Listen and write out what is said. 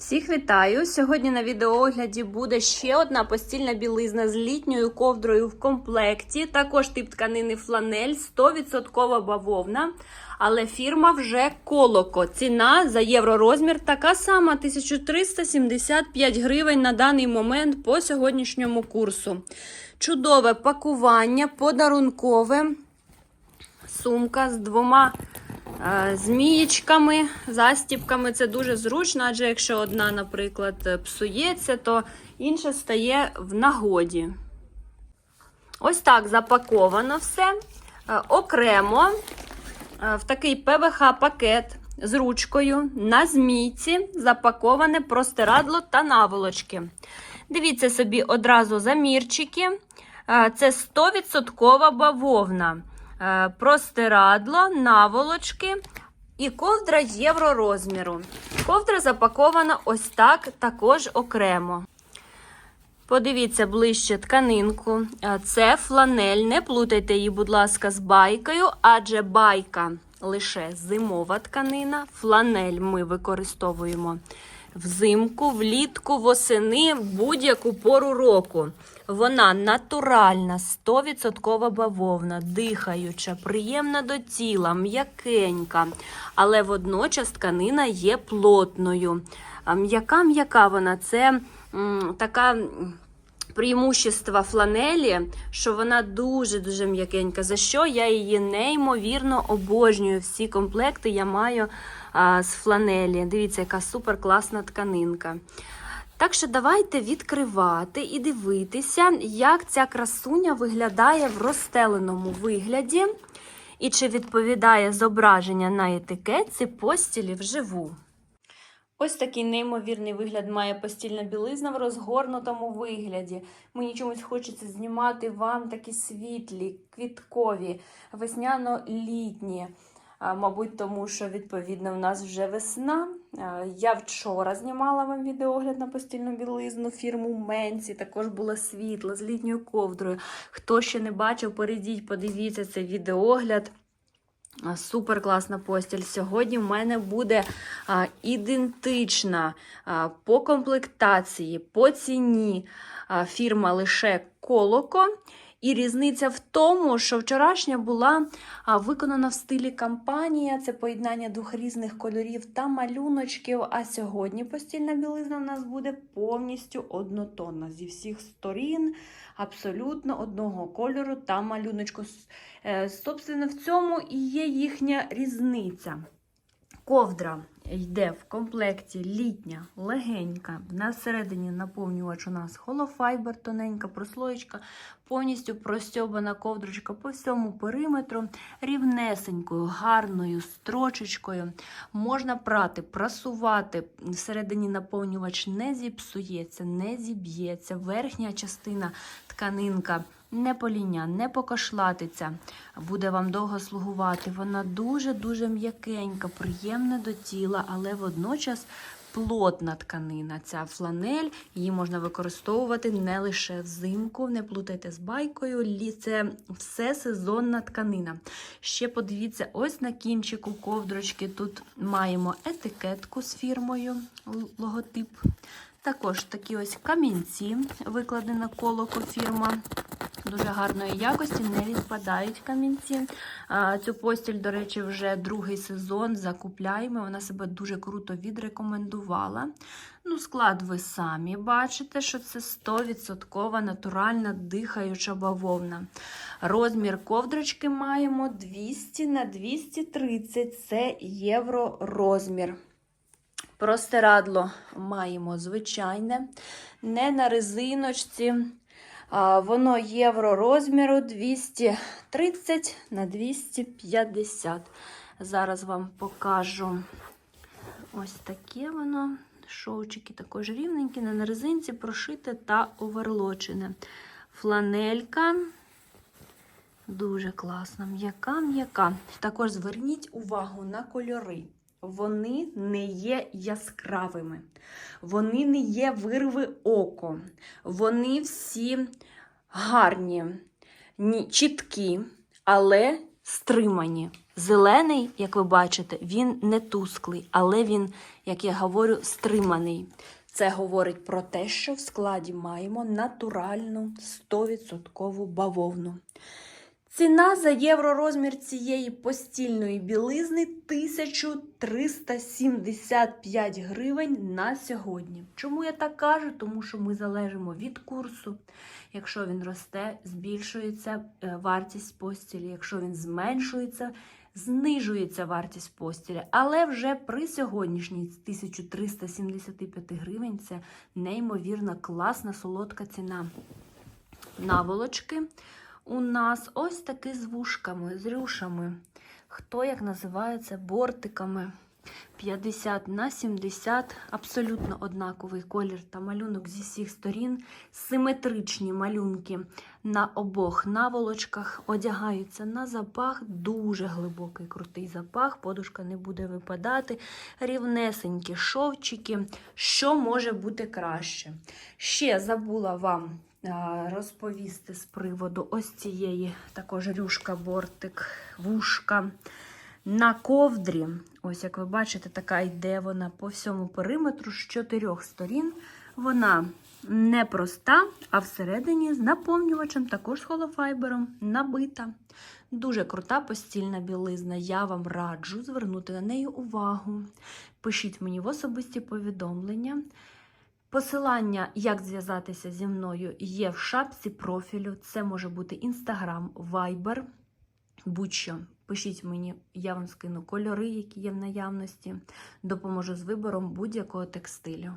Всіх вітаю! Сьогодні на відеоогляді буде ще одна постільна білизна з літньою ковдрою в комплекті. Також тип тканини фланель, 100% бавовна. Але фірма вже колоко. Ціна за євророзмір така сама 1375 гривень на даний момент по сьогоднішньому курсу. Чудове пакування, подарункове. Сумка з двома змієчками, застіпками. Це дуже зручно, адже якщо одна, наприклад, псується, то інша стає в нагоді. Ось так запаковано все. Е, Окремо е, в такий ПВХ-пакет з ручкою на змійці запаковане простирадло та наволочки. Дивіться собі одразу замірчики. Е, Це 100% бавовна. Е, Простирадло, наволочки і ковдра євророзміру. Ковдра запакована ось так, також окремо. Подивіться ближче тканинку. Е, Це фланель. Не плутайте її, будь ласка, з байкою, адже байка лише зимова тканина. Фланель ми використовуємо взимку, влітку, восени, будь-яку пору року. Вона натуральна, 100% бавовна, дихаюча, приємна до тіла, м'якенька, але водночас тканина є плотною. М'яка-м'яка вона це м, така. Преимущество фланелі, що вона дуже-дуже м'якенька. За що я її неймовірно обожнюю. Всі комплекти я маю а, з фланелі. Дивіться, яка супер класна тканинка. Так що давайте відкривати і дивитися, як ця красуня виглядає в розстеленому вигляді, і чи відповідає зображення на етикетці постілі вживу. Ось такий неймовірний вигляд має постільна білизна в розгорнутому вигляді. Мені чомусь хочеться знімати вам такі світлі, квіткові, весняно-літні. Мабуть, тому що, відповідно, в нас вже весна. Я вчора знімала вам відеогляд на постільну білизну фірму Менсі. Також була світла з літньою ковдрою. Хто ще не бачив, перейдіть, подивіться цей відеогляд. Супер класна постіль. Сьогодні в мене буде а, ідентична а, по комплектації, по ціні а, фірма лише Колоко. І різниця в тому, що вчорашня була виконана в стилі кампанія, це поєднання двох різних кольорів та малюночків. А сьогодні постільна білизна у нас буде повністю однотонна зі всіх сторін, абсолютно одного кольору та малюночку. Е, Собственно, в цьому і є їхня різниця. Ковдра йде в комплекті літня, легенька. На всередині наповнювач у нас холофайбер, тоненька прослоєчка, повністю простьобана ковдрочка по всьому периметру, рівнесенькою, гарною строчечкою. Можна прати, прасувати. Всередині наповнювач не зіпсується, не зіб'ється. Верхня частина тканинка не поліня, не покошлатиться, буде вам довго слугувати. Вона дуже-дуже м'якенька, приємна до тіла, але водночас плотна тканина. Ця фланель, її можна використовувати не лише взимку, не плутайте з байкою. Це все сезонна тканина. Ще подивіться, ось на кінчику ковдрочки тут маємо етикетку з фірмою, логотип. Також такі ось камінці, викладена колоко фірма. Дуже гарної якості, не відпадають камінці. Цю постіль, до речі, вже другий сезон закупляємо. Вона себе дуже круто відрекомендувала. Ну, склад ви самі бачите, що це 100% натуральна дихаюча бавовна. Розмір ковдрочки маємо 200 на 230 це євро розмір. Простирадло маємо звичайне, не на резиночці. Воно євро розміру 230 на 250. Зараз вам покажу ось таке воно. Шовчики також рівненькі, не на резинці, прошите та оверлочене. Фланелька. Дуже класна, м'яка-м'яка. Також зверніть увагу на кольори. Вони не є яскравими, вони не є вирви око. Вони всі гарні, чіткі, але стримані. Зелений, як ви бачите, він не тусклий, але він, як я говорю, стриманий. Це говорить про те, що в складі маємо натуральну 100% бавовну. Ціна за євророзмір цієї постільної білизни 1375 гривень на сьогодні. Чому я так кажу? Тому що ми залежимо від курсу. Якщо він росте, збільшується е, вартість постілі. Якщо він зменшується, знижується вартість постілі. Але вже при сьогоднішній 1375 гривень це неймовірно класна солодка ціна. Наволочки у нас ось такі з вушками, з рюшами. Хто як називається бортиками. 50 на 70, абсолютно однаковий колір та малюнок зі всіх сторін. Симетричні малюнки на обох наволочках одягаються на запах, дуже глибокий, крутий запах, подушка не буде випадати, рівнесенькі шовчики. Що може бути краще? Ще забула вам розповісти з приводу ось цієї також рюшка, бортик, вушка. На ковдрі, ось як ви бачите, така йде вона по всьому периметру з чотирьох сторін. Вона не проста, а всередині з наповнювачем, також з холофайбером, набита. Дуже крута постільна білизна. Я вам раджу звернути на неї увагу. Пишіть мені в особисті повідомлення. Посилання, як зв'язатися зі мною, є в шапці профілю. Це може бути Instagram, Viber, будь-що. Пишіть мені, я вам скину кольори, які є в наявності. Допоможу з вибором будь-якого текстилю.